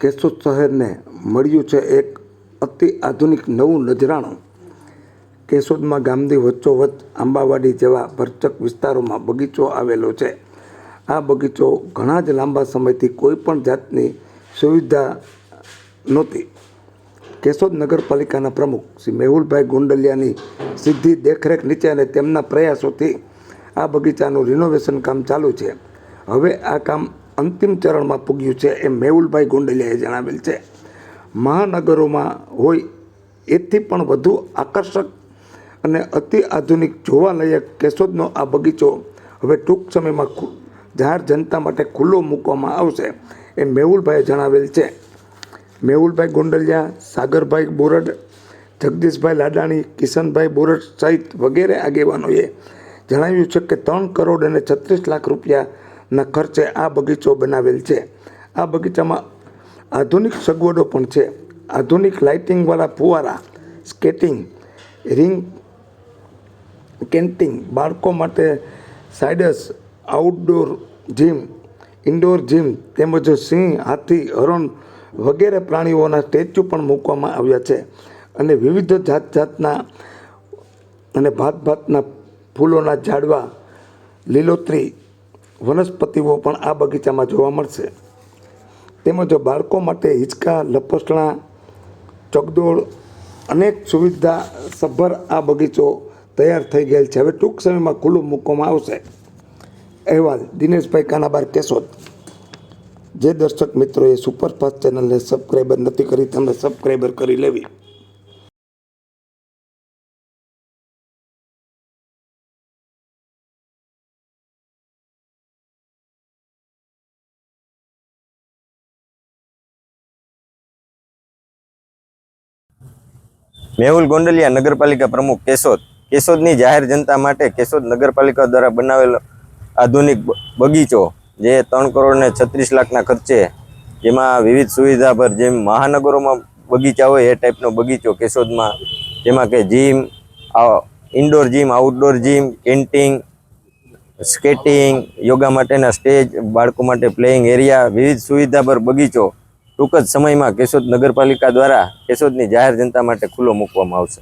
કેશોદ શહેરને મળ્યું છે એક અતિ આધુનિક નવું નજરાણું. કેશોદમાં ગામની વચ્ચોવચ્ચ આંબાવાડી જેવા ભરચક વિસ્તારોમાં બગીચો આવેલો છે. આ બગીચો ઘણા જ લાંબા સમયથી કોઈ પણ જાતની સુવિધા નહોતી. કેશોદ નગરપાલિકાના પ્રમુખ શ્રી મેહુલભાઈ ગોંડલિયાની સીધી દેખરેખ નીચે અને તેમના પ્રયાસોથી આ બગીચાનું રિનોવેશન કામ ચાલુ છે. હવે આ કામ અંતિમ ચરણમાં પૂગ્યું છે એમ મેહુલભાઈ ગોંડલિયાએ જણાવેલ છે. મહાનગરોમાં હોય એથી પણ વધુ આકર્ષક અને અતિ આધુનિક જોવાલાયક કેશોદનો આ બગીચો હવે ટૂંક સમયમાં જાહેર જનતા માટે ખુલ્લો મૂકવામાં આવશે એમ મેહુલભાઈએ જણાવેલ છે. મેહુલભાઈ ગોંડલિયા, સાગરભાઈ બોરડ, જગદીશભાઈ લાડાણી, કિશનભાઈ બોરડ સહિત વગેરે આગેવાનોએ જણાવ્યું છે કે ત્રણ કરોડ અને છત્રીસ લાખ રૂપિયાના ખર્ચે આ બગીચો બનાવેલ છે. આ બગીચામાં આધુનિક સગવડો પણ છે. આધુનિક લાઇટિંગવાળા ફુવારા સ્કેટિંગ રિંગ કેન્ટિંગ બાળકો માટે સાઇડસ આઉટડોર જીમ ઇન્ડોર જીમ તેમજ સિંહ, હાથી, હરણ વગેરે પ્રાણીઓના સ્ટેચ્યુ પણ મૂકવામાં આવ્યા છે. અને વિવિધ જાત જાતના અને ભાત ભાતના ફૂલોના ઝાડવા, લીલોતરી વનસ્પતિઓ પણ આ બગીચામાં જોવા મળશે. તેમજ બાળકો માટે હિંચકા, લપસણા ચકડોળ અનેક સુવિધા સભર આ બગીચો તૈયાર થઈ ગયેલ છે. હવે ટૂંક સમયમાં ખુલ્લું મૂકવામાં આવશે. અહેવાલ દિનેશભાઈ કાનાબાર કેશોદ. જે દર્શક મિત્રોએ સુપરફાસ્ટ ચેનલને સબસ્ક્રાઈબર નથી કરી, તેમને સબસ્ક્રાઈબર કરી લેવી. મેહુલ ગોંડલિયા નગરપાલિકા પ્રમુખ કેશોદ. કેશોદની જાહેર જનતા માટે કેશોદ નગરપાલિકા દ્વારા બનાવેલો આધુનિક બગીચો, જે ત્રણ કરોડ ને છત્રીસ લાખના ખર્ચે જેમાં વિવિધ સુવિધા પર જેમ મહાનગરોમાં બગીચા હોય એ ટાઈપનો બગીચો કેશોદમાં, જેમાં કે gym indoor gym outdoor gym કેન્ટિંગ skating yoga માટેના સ્ટેજ બાળકો માટે પ્લેઇંગ એરિયા વિવિધ સુવિધા પર બગીચો ટૂંક જ સમયમાં કેશોદ નગરપાલિકા દ્વારા કેશોદની જાહેર જનતા માટે ખુલ્લો મૂકવામાં આવશે.